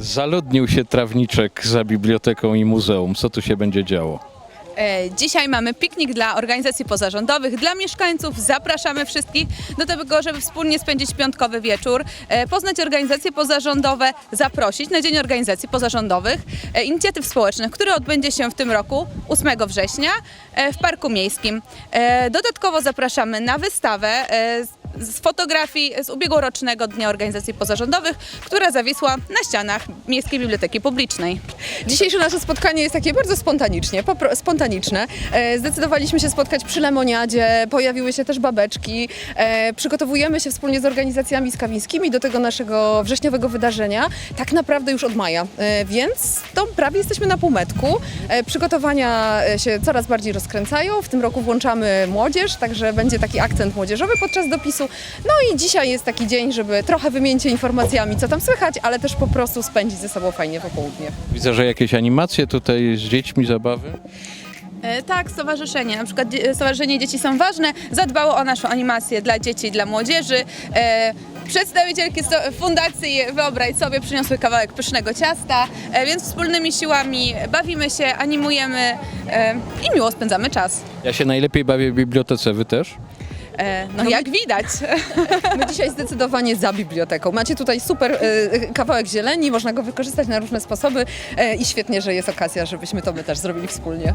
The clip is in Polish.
Zaludnił się trawniczek za biblioteką i muzeum. Co tu się będzie działo? E, Dzisiaj mamy piknik dla organizacji pozarządowych, dla mieszkańców. Zapraszamy wszystkich do tego, żeby wspólnie spędzić piątkowy wieczór, e, poznać organizacje pozarządowe, zaprosić na Dzień Organizacji Pozarządowych, e, inicjatyw społecznych, który odbędzie się w tym roku 8 września w Parku Miejskim. Dodatkowo zapraszamy na wystawę z- z fotografii z ubiegłorocznego Dnia Organizacji Pozarządowych, która zawisła na ścianach Miejskiej Biblioteki Publicznej. Dzisiejsze nasze spotkanie jest takie bardzo spontanicznie, spontaniczne. E, Zdecydowaliśmy się spotkać przy lemoniadzie, pojawiły się też babeczki. E, Przygotowujemy się wspólnie z organizacjami skawińskimi do tego naszego wrześniowego wydarzenia, tak naprawdę już od maja, E, więc to prawie jesteśmy na półmetku. Przygotowania się coraz bardziej rozkręcają, w tym roku włączamy młodzież, także będzie taki akcent młodzieżowy podczas dopisu. No i dzisiaj jest taki dzień, żeby trochę wymienić się informacjami, co tam słychać, ale też po prostu spędzić ze sobą fajnie popołudnie. Widzę, że jakieś animacje tutaj z dziećmi, zabawy. E, Tak, stowarzyszenie, na przykład dzie- Stowarzyszenie Dzieci Są Ważne zadbało o naszą animację dla dzieci i dla młodzieży. E, Przedstawicielki sto- fundacji Wyobraź sobie przyniosły kawałek pysznego ciasta, e, więc wspólnymi siłami bawimy się, animujemy e, i miło spędzamy czas. Ja się najlepiej bawię w bibliotece, wy też? E, No jak widać. My dzisiaj zdecydowanie za biblioteką. Macie tutaj super e, kawałek zieleni, można go wykorzystać na różne sposoby e, i świetnie, że jest okazja, żebyśmy to my też zrobili wspólnie.